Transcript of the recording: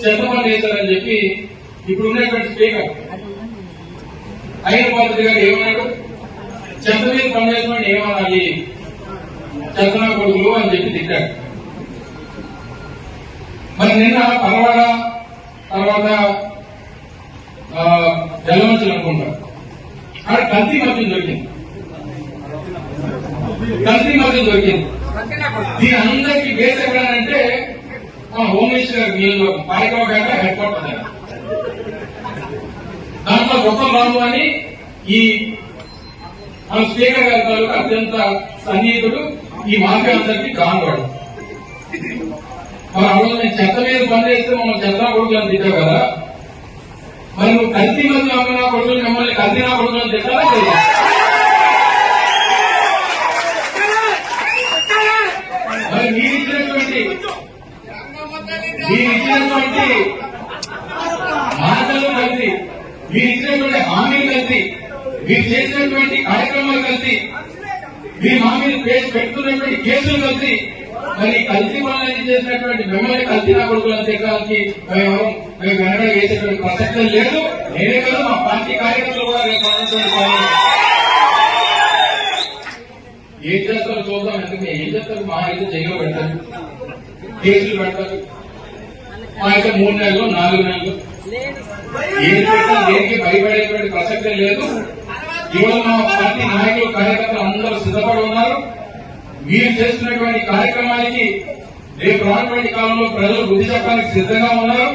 చంద్రబాబు చేశారని చెప్పి ఇప్పుడు ఉన్నటువంటి స్పీకర్ అయిన పాత్ర గారు ఏమన్నాడు? మీద పనిచేసిన ఏమనాలి? చెత్తనా కొడుకులు అని చెప్పి తిట్టాడు మరి నిన్న పరవాడ తర్వాత ఆ, జలమంచులు అనుకుంటా అక్కడ కల్తీ మద్యం దొరికింది. కల్తీ మద్యం దొరికింది. దీని అందరికీ బేస్ ఎక్కడంటే మా హోమ్ మినిస్టర్ గారి నియోజకవర్గం హెడ్ క్వార్టర్ దాంట్లో గొప్ప రాము అని ఈ మన స్పీకర్ గారి తాలూకు అత్యంత సన్నిహితుడు ఈ మాఫియా అందరికీ కానువాడు. మరి అప్పుడు నేను చెత్త మీద పని చేస్తే మమ్మల్ని చెత్త కొడుకులు అని తిట్టావు కదా. మరి నువ్వు కల్తీ మంది అమ్మినా కొడుకులు మిమ్మల్ని కల్తీ నా కొడుకులు అని తిట్టాలా లేదా? మరి మీరు ఇచ్చినటువంటి మీరు ఇచ్చినటువంటి మాటలు కలిసి మీరు ఇచ్చినటువంటి హామీలు కలిసి మీరు చేసినటువంటి కార్యక్రమాలు కలిసి మీ హామీలు పెట్టుకున్నటువంటి కేసులు కలిసి మరి కల్తీ పనులన్నీ చేసినటువంటి మిమ్మల్ని కల్తీ నా కొడుకులను తిట్టడానికి మేము మేము వెనక వేసేటువంటి ప్రసక్తి లేదు. నేనే కాదు మా పార్టీ కార్యకర్తలు కూడా రేపు ఏం చేస్తారో చూద్దాం ఎందుకంటే ఏం చేస్తారు మా అయితే జైల్లో పెడతారు కేసులు పెడతారు. మా అయితే మూడు నెలలు నాలుగు నెలలు. ఏది పెట్టినా దేనికి భయపడేటువంటి ప్రసక్తే లేదు. ఇవాళ మా పార్టీ నాయకులు కార్యకర్తలు అందరూ సిద్ధపడి ఉన్నారు. మీరు చేస్తున్నటువంటి కార్యక్రమానికి రేపు రానటువంటి కాలంలో ప్రజలు బుద్ధి చెప్పడానికి సిద్ధంగా ఉన్నారు.